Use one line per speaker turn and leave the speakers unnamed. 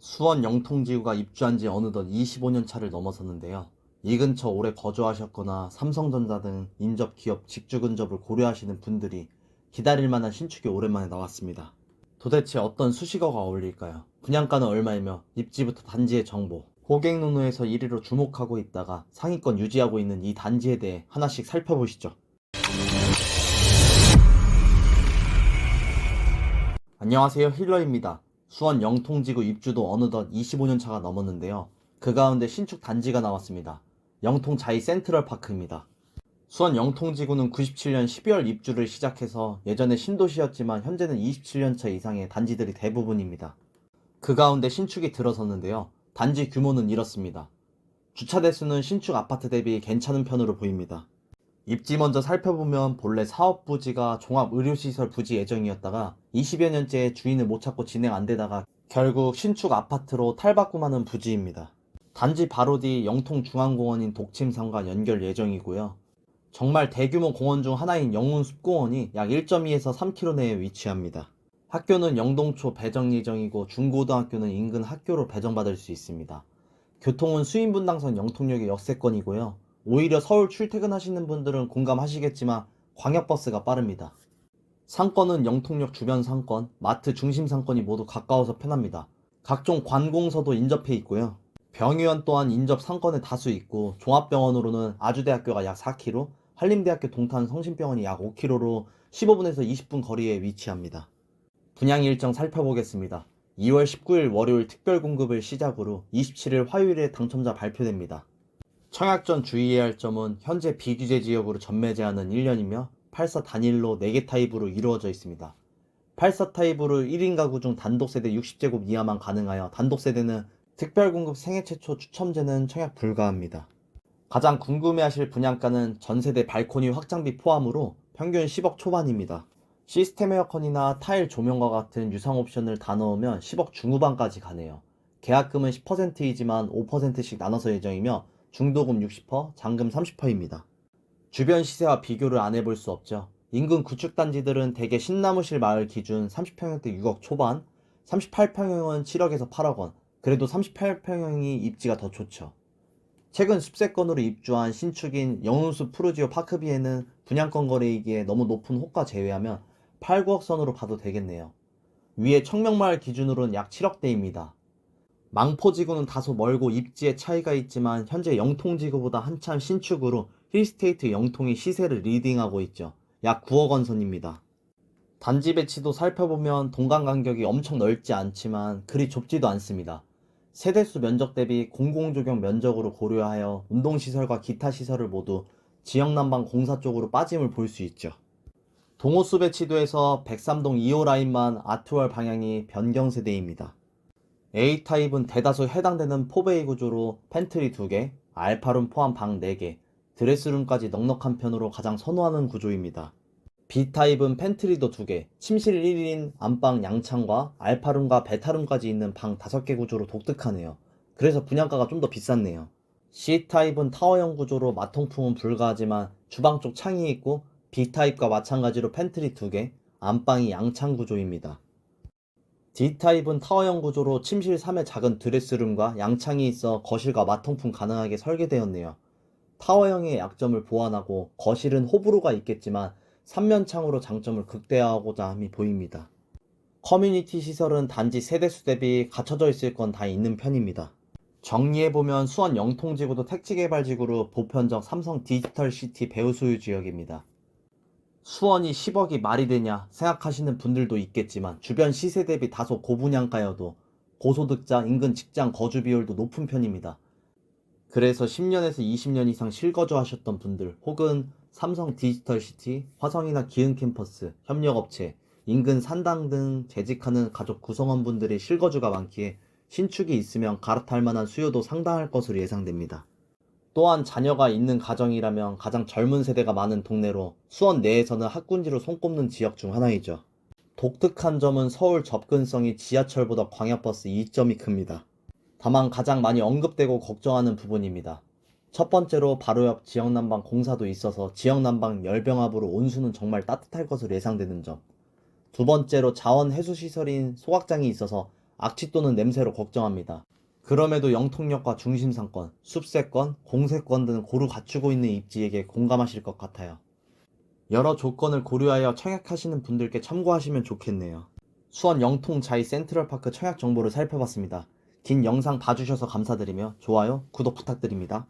수원 영통지구가 입주한 지 어느덧 25년 차를 넘어섰는데요. 이 근처 오래 거주하셨거나 삼성전자 등 인접 기업 직주 근접을 고려하시는 분들이 기다릴 만한 신축이 오랜만에 나왔습니다. 도대체 어떤 수식어가 어울릴까요? 분양가는 얼마이며 입지부터 단지의 정보, 고객 노노에서 1위로 주목하고 있다가 상위권 유지하고 있는 이 단지에 대해 하나씩 살펴보시죠. 안녕하세요 힐러입니다. 수원 영통지구 입주도 어느덧 25년 차가 넘었는데요. 그 가운데 신축 단지가 나왔습니다. 영통 자이 센트럴 파크입니다. 수원 영통지구는 97년 12월 입주를 시작해서 예전에 신도시였지만 현재는 27년 차 이상의 단지들이 대부분입니다. 그 가운데 신축이 들어섰는데요. 단지 규모는 이렇습니다. 주차 대수는 신축 아파트 대비 괜찮은 편으로 보입니다. 입지 먼저 살펴보면 본래 사업 부지가 종합 의료시설 부지 예정이었다가 20여 년째 주인을 못 찾고 진행 안 되다가 결국 신축 아파트로 탈바꿈하는 부지입니다. 단지 바로 뒤 영통중앙공원인 독침산과 연결 예정이고요. 정말 대규모 공원 중 하나인 영훈숲공원이 약 1.2에서 3km 내에 위치합니다. 학교는 영동초 배정 예정이고 중고등학교는 인근 학교로 배정받을 수 있습니다. 교통은 수인분당선 영통역의 역세권이고요. 오히려 서울 출퇴근하시는 분들은 공감하시겠지만 광역버스가 빠릅니다. 상권은 영통역 주변 상권, 마트 중심 상권이 모두 가까워서 편합니다. 각종 관공서도 인접해 있고요. 병의원 또한 인접 상권에 다수 있고 종합병원으로는 아주대학교가 약 4km, 한림대학교 동탄 성심병원이 약 5km로 15분에서 20분 거리에 위치합니다. 분양 일정 살펴보겠습니다. 2월 19일 월요일 특별 공급을 시작으로 27일 화요일에 당첨자 발표됩니다. 청약전 주의해야 할 점은 현재 비규제 지역으로 전매 제한은 1년이며 84 단일로 4개 타입으로 이루어져 있습니다. 84 타입으로 1인 가구 중 단독 세대 60제곱 이하만 가능하여 단독 세대는 특별 공급 생애 최초 추첨제는 청약 불가합니다. 가장 궁금해하실 분양가는 전세대 발코니 확장비 포함으로 평균 10억 초반입니다. 시스템 에어컨이나 타일 조명과 같은 유상 옵션을 다 넣으면 10억 중후반까지 가네요. 계약금은 10%이지만 5%씩 나눠서 예정이며 중도금 60%, 잔금 30%입니다. 주변 시세와 비교를 안 해볼 수 없죠. 인근 구축단지들은 대개 신나무실 마을 기준 30평형대 6억 초반, 38평형은 7억에서 8억 원, 그래도 38평형이 입지가 더 좋죠. 최근 숲세권으로 입주한 신축인 영훈숲 푸르지오 파크비에는 분양권 거래이기에 너무 높은 호가 제외하면 8, 9억 선으로 봐도 되겠네요. 위에 청명마을 기준으로는 약 7억대입니다. 망포지구는 다소 멀고 입지에 차이가 있지만 현재 영통지구보다 한참 신축으로 힐스테이트 영통이 시세를 리딩하고 있죠. 약 9억 원 선입니다. 단지 배치도 살펴보면 동간 간격이 엄청 넓지 않지만 그리 좁지도 않습니다. 세대수 면적 대비 공공조경 면적으로 고려하여 운동시설과 기타 시설을 모두 지역 난방 공사 쪽으로 빠짐을 볼 수 있죠. 동호수 배치도에서 103동 2호 라인만 아트월 방향이 변경 세대입니다. A타입은 대다수 해당되는 포베이 구조로 팬트리 2개, 알파룸 포함 방 4개, 드레스룸까지 넉넉한 편으로 가장 선호하는 구조입니다. B타입은 팬트리도 2개, 침실 1인 안방 양창과 알파룸과 베타룸까지 있는 방 5개 구조로 독특하네요. 그래서 분양가가 좀 더 비쌌네요. C타입은 타워형 구조로 마통풍은 불가하지만 주방 쪽 창이 있고 B타입과 마찬가지로 팬트리 2개, 안방이 양창 구조입니다. D타입은 타워형 구조로 침실 3의 작은 드레스룸과 양창이 있어 거실과 마통풍 가능하게 설계되었네요. 타워형의 약점을 보완하고 거실은 호불호가 있겠지만 3면창으로 장점을 극대화하고자 함이 보입니다. 커뮤니티 시설은 단지 세대수 대비 갖춰져 있을 건 다 있는 편입니다. 정리해보면 수원 영통지구도 택지개발지구로 보편적 삼성 디지털시티 배후 소유 지역입니다. 수원이 10억이 말이 되냐 생각하시는 분들도 있겠지만 주변 시세 대비 다소 고분양가여도 고소득자, 인근 직장 거주 비율도 높은 편입니다. 그래서 10년에서 20년 이상 실거주 하셨던 분들 혹은 삼성 디지털 시티, 화성이나 기흥 캠퍼스, 협력업체, 인근 산당 등 재직하는 가족 구성원분들의 실거주가 많기에 신축이 있으면 갈아탈 만한 수요도 상당할 것으로 예상됩니다. 또한 자녀가 있는 가정이라면 가장 젊은 세대가 많은 동네로 수원 내에서는 학군지로 손꼽는 지역 중 하나이죠. 독특한 점은 서울 접근성이 지하철보다 광역버스 이점이 큽니다. 다만 가장 많이 언급되고 걱정하는 부분입니다. 첫 번째로 바로 옆 지역 난방 공사도 있어서 지역 난방 열병합으로 온수는 정말 따뜻할 것으로 예상되는 점. 두 번째로 자원 해수 시설인 소각장이 있어서 악취 또는 냄새로 걱정합니다. 그럼에도 영통역과 중심상권, 숲세권, 공세권 등 고루 갖추고 있는 입지에게 공감하실 것 같아요. 여러 조건을 고려하여 청약하시는 분들께 참고하시면 좋겠네요. 수원 영통 자이 센트럴파크 청약 정보를 살펴봤습니다. 긴 영상 봐주셔서 감사드리며 좋아요, 구독 부탁드립니다.